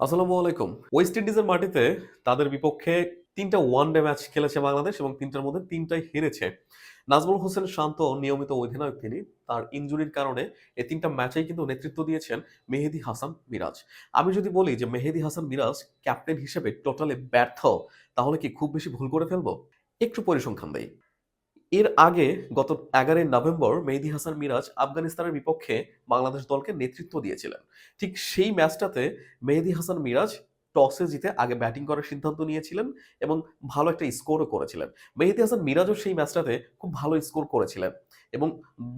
আসসালামু আলাইকুম। ওয়েস্ট ইন্ডিজের মাটিতে তাদের বিপক্ষে তিনটা ওয়ান ডে ম্যাচ খেলেছে বাংলাদেশ এবং তিনটার মধ্যে তিনটাই হেরেছে। নাজমুল হোসেন শান্ত নিয়মিত অধিনায়ক তিনি। তার ইনজুরির কারণে এই তিনটা ম্যাচেই কিন্তু নেতৃত্ব দিয়েছেন মেহেদি হাসান মিরাজ। আমি যদি বলি যে মেহেদি হাসান মিরাজ ক্যাপ্টেন হিসেবে টোটালি ব্যর্থ, তাহলে কি খুব বেশি ভুল করে ফেলব? একটু পরিসংখ্যান দেই। এর আগে গত এগারোই নভেম্বর মেহেদি হাসান মিরাজ আফগানিস্তানের বিপক্ষে বাংলাদেশ দলকে নেতৃত্ব দিয়েছিলেন। ঠিক সেই ম্যাচটাতে মেহেদি হাসান মিরাজ টসে জিতে আগে ব্যাটিং করার সিদ্ধান্ত নিয়েছিলেন এবং ভালো একটা স্কোরও করেছিলেন। মেহেদি হাসান মিরাজও সেই ম্যাচটাতে খুব ভালো স্কোর করেছিলেন এবং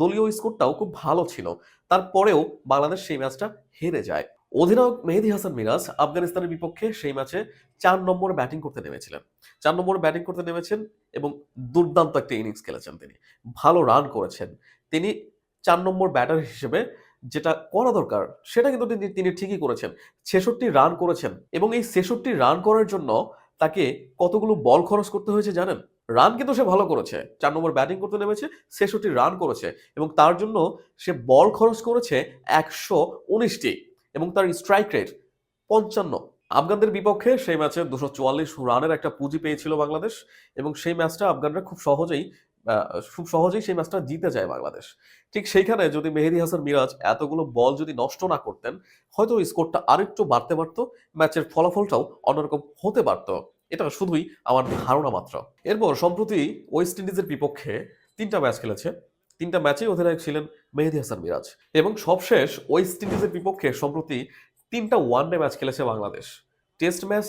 দলীয় স্কোরটাও খুব ভালো ছিল। তারপরেও বাংলাদেশ সেই ম্যাচটা হেরে যায়। অধিনায়ক মেহেদি হাসান মিরাজ আফগানিস্তানের বিপক্ষে সেই ম্যাচে চার নম্বরে ব্যাটিং করতে নেমেছিলেন। চার নম্বরে ব্যাটিং করতে নেমেছেন এবং দুর্দান্ত একটা ইনিংস খেলেছেন তিনি। ভালো রান করেছেন। তিনি চার নম্বর ব্যাটার হিসেবে যেটা করা দরকার, সেটা কিন্তু তিনি ঠিকই করেছেন। ছেষট্টি রান করেছেন এবং এই ছেষট্টি রান করার জন্য তাকে কতগুলো বল খরচ করতে হয়েছে জানেন? রান কিন্তু সে ভালো করেছে। চার নম্বর ব্যাটিং করতে নেমেছে, ছেষট্টি রান করেছে এবং তার জন্য সে বল খরচ করেছে একশো উনিশটি। এবং তার স্ট্রাইক রেট পঞ্চান্ন। আফগানদের বিপক্ষে সেই ম্যাচে দুশো চুয়াল্লিশ রানের একটা পুঁজি পেয়েছিল বাংলাদেশ এবং সেই ম্যাচটা আফগানরা খুব সহজেই খুব সহজেই সেই ম্যাচটা জিতে যায় বাংলাদেশ। ঠিক সেইখানে যদি মেহেদি হাসান মিরাজ এতগুলো বল যদি নষ্ট না করতেন, হয়তো স্কোরটা আরেকটু বাড়তে পারতো ম্যাচের ফলাফলটাও অন্যরকম হতে পারতো। এটা শুধুই আমার ধারণা মাত্র। এরপর সম্প্রতি ওয়েস্ট ইন্ডিজের বিপক্ষে তিনটা ম্যাচ খেলেছে। তিনটা ম্যাচেই অধিনায়ক ছিলেন মেহেদি হাসান মিরাজ। এবং সবশেষ ওয়েস্ট ইন্ডিজের বিপক্ষে সম্প্রতি তিনটা ওয়ানডে ম্যাচ খেলেছে বাংলাদেশ। টেস্ট ম্যাচ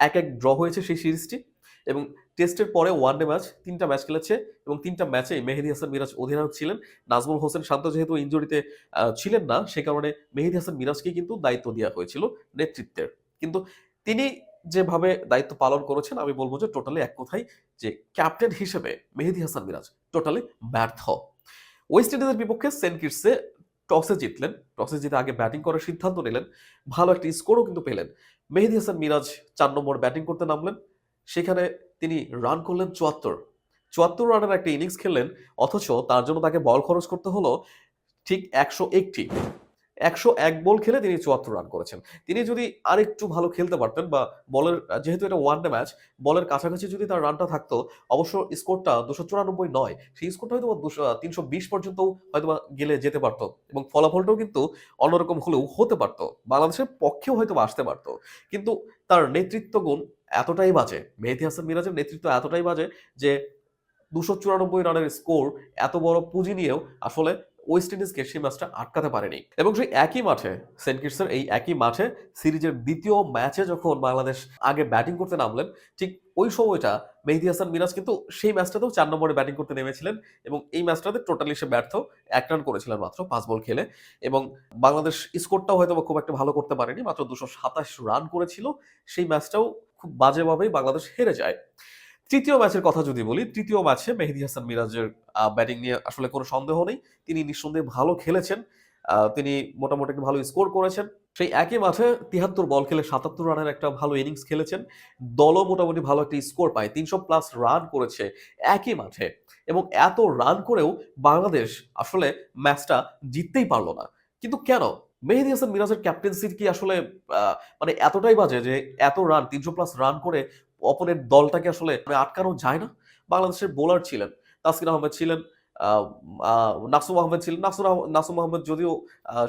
এক এক ড্র হয়েছে সেই সিরিজটি এবং টেস্টের পরে ওয়ানডে ম্যাচ তিনটা ম্যাচ খেলেছে এবং তিনটা ম্যাচেই মেহেদি হাসান মিরাজ অধিনায়ক ছিলেন। নাজমুল হোসেন শান্ত যেহেতু ইঞ্জুরিতে ছিলেন না, সে কারণে মেহেদি হাসান মিরাজকে কিন্তু দায়িত্ব দেওয়া হয়েছিল নেতৃত্বের। কিন্তু তিনি যেভাবে দায়িত্ব পালন করেছেন, আমি বলব যে টোটালি এক কথাই যে ক্যাপ্টেন হিসেবে মেহেদি হাসান মিরাজ টোটালি ব্যর্থ। ওয়েস্ট ইন্ডিজের বিপক্ষে সেন্ট কিটসে টসে জিতলেন। টসে জিতে আগে ব্যাটিং করার সিদ্ধান্ত নিলেন। ভালো একটি স্কোরও কিন্তু পেলেন। মেহেদি হাসান মিরাজ চার নম্বর ব্যাটিং করতে নামলেন। সেখানে তিনি রান করলেন চুয়াত্তর। চুয়াত্তর রানের একটা ইনিংস খেললেন, অথচ তার জন্য তাকে বল খরচ করতে হলো ঠিক একশো একটি। একশো এক বল খেলে তিনি চুয়াত্তর রান করেছেন। তিনি যদি আরেকটু ভালো খেলতে পারতেন বা বলের, যেহেতু এটা ওয়ান ডে ম্যাচ বলের কাছাকাছি যদি তার রানটা থাকতো, অবশ্য স্কোরটা দুশো চুরানব্বই নয়। সেই স্কোরটা হয়তো দুশো তিনশো বিশ পর্যন্ত হয়তো গেলে যেতে পারতো এবং ফলাফলটাও কিন্তু অন্যরকম হলেও হতে পারতো। বাংলাদেশের পক্ষেও হয়তো আসতে পারতো। কিন্তু তার নেতৃত্ব গুণ এতটাই বাজে, মেহেদি হাসান মিরাজের নেতৃত্ব এতটাই বাজে যে দুশো চুরানব্বই রানের স্কোর এত বড় পুঁজি নিয়েও আসলে ওয়েস্ট ইন্ডিজকে সেই ম্যাচটা আটকাতে পারেনি। এবং সেই একই মাঠে, সেন্ট কিটসের এই একই মাঠে সিরিজের দ্বিতীয় ম্যাচে যখন বাংলাদেশ আগে ব্যাটিং করতে নামলেন, ঠিক ওই সময়টা মেহেদি হাসান মিরাজ কিন্তু সেই ম্যাচটাতেও চার নম্বরে ব্যাটিং করতে নেমেছিলেন এবং এই ম্যাচটাতে টোটালি সে ব্যর্থ, এক রান করেছিলেন মাত্র পাঁচ বল খেলে। এবং বাংলাদেশ স্কোরটাও হয়তো খুব একটা ভালো করতে পারেনি, মাত্র দুশো সাতাশ রান করেছিল। সেই ম্যাচটাও খুব বাজেভাবেই বাংলাদেশ হেরে যায়। তৃতীয় ম্যাচের কথা যদি বলি, তৃতীয় ম্যাচে মেহেদি হাসান মিরাজের ব্যাটিং নিয়ে আসলে কোনো সন্দেহ নেই। তিনি নিঃসন্দেহে ভালো খেলেছেন। তিনি মোটামুটি একটা ভালো স্কোর করেছেন। সেই একই মাঠে তিয়াত্তর বল খেলে সাতাত্তর রানের একটা ভালো ইনিংস খেলেছেন। দলও মোটামুটি ভালো একটা স্কোর পায়। তিনশো প্লাস রান করেছে একই মাঠে। এবং এত রান করেও বাংলাদেশ আসলে ম্যাচটা জিততেই পারল না। কিন্তু কেন? মেহেদি হাসান মিরাজের ক্যাপ্টেন্সির কি আসলে মানে এতটাই বাজে যে এত রান তিনশো প্লাস রান করে অপরের দলটাকে আসলে মানে আটকানো যায় না। বাংলাদেশের বোলার ছিলেন, তাসকিন আহমেদ ছিলেন নাসুম আহমেদ ছিলেন। আহ- নাসুম আহমেদ যদিও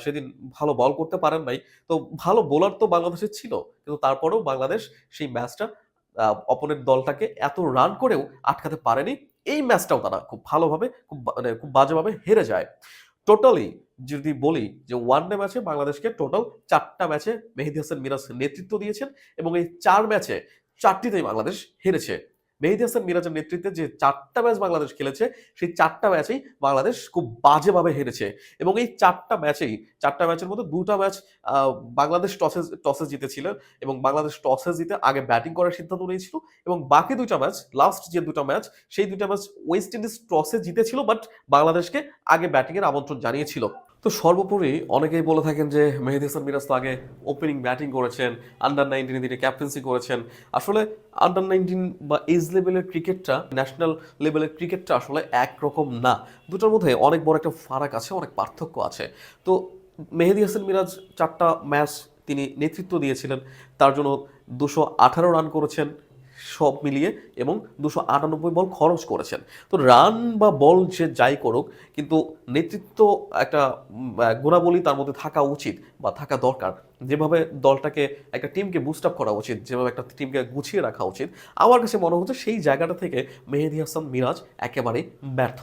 সেদিন ভালো বল করতে পারেন নাই, তো ভালো বোলার তো বাংলাদেশের ছিল, কিন্তু তারপরেও বাংলাদেশ সেই ম্যাচটা অপরের দলটাকে এত রান করেও আটকাতে পারেনি। এই ম্যাচটাও তারা খুব ভালোভাবে, খুব মানে খুব বাজেভাবে হেরে যায়। টোটালি যদি বলি যে ওয়ান ডে ম্যাচে বাংলাদেশকে টোটাল চারটা ম্যাচে মেহেদি হাসান মিরাজ নেতৃত্ব দিয়েছেন এবং এই চার ম্যাচে চারটিতেই বাংলাদেশ হেরেছে। মেহেদি হাসান মিরাজের নেতৃত্বে যে চারটা ম্যাচ বাংলাদেশ খেলেছে, সেই চারটা ম্যাচেই বাংলাদেশ খুব বাজেভাবে হেরেছে। এবং এই চারটা ম্যাচেই, চারটা ম্যাচের মধ্যে দুটা ম্যাচ বাংলাদেশ টসে টসে জিতেছিল এবং বাংলাদেশ টসে জিতে আগে ব্যাটিং করার সিদ্ধান্ত নিয়েছিল এবং বাকি দুইটা ম্যাচ লাস্ট যে দুটো ম্যাচ, সেই দুইটা ম্যাচ ওয়েস্ট ইন্ডিজ টসে জিতেছিল বাট বাংলাদেশকে আগে ব্যাটিংয়ের আমন্ত্রণ জানিয়েছিল। তো সর্বোপরি অনেকেই বলে থাকেন যে মেহেদি হাসান মিরাজ তো আগে ওপেনিং ব্যাটিং করেছেন আন্ডার নাইনটিনে তিনি ক্যাপ্টেন্সি করেছেন। আসলে আন্ডার নাইনটিন বা এজ লেভেলের ক্রিকেটটা ন্যাশনাল লেভেলের ক্রিকেটটা আসলে একরকম না। দুটোর মধ্যে অনেক বড় একটা ফারাক আছে, অনেক পার্থক্য আছে। তো মেহেদি হাসান মিরাজ চারটা ম্যাচ তিনি নেতৃত্ব দিয়েছিলেন, তার জন্য দুশো আঠারো রান করেছেন। সব মিলিয়ে এবং দুশো আটানব্বই বল খরচ করেছেন। তো রান বা বল যে যাই করুক, কিন্তু নেতৃত্ব একটা গুণাবলী তার মধ্যে থাকা উচিত বা থাকা দরকার। যেভাবে দলটাকে, একটা টিমকে বুস্ট আপ করা উচিত, যেভাবে একটা টিমকে গুছিয়ে রাখা উচিত, আমার কাছে মনে হচ্ছে সেই জায়গাটা থেকে মেহেদি হাসান মিরাজ একেবারেই ব্যর্থ।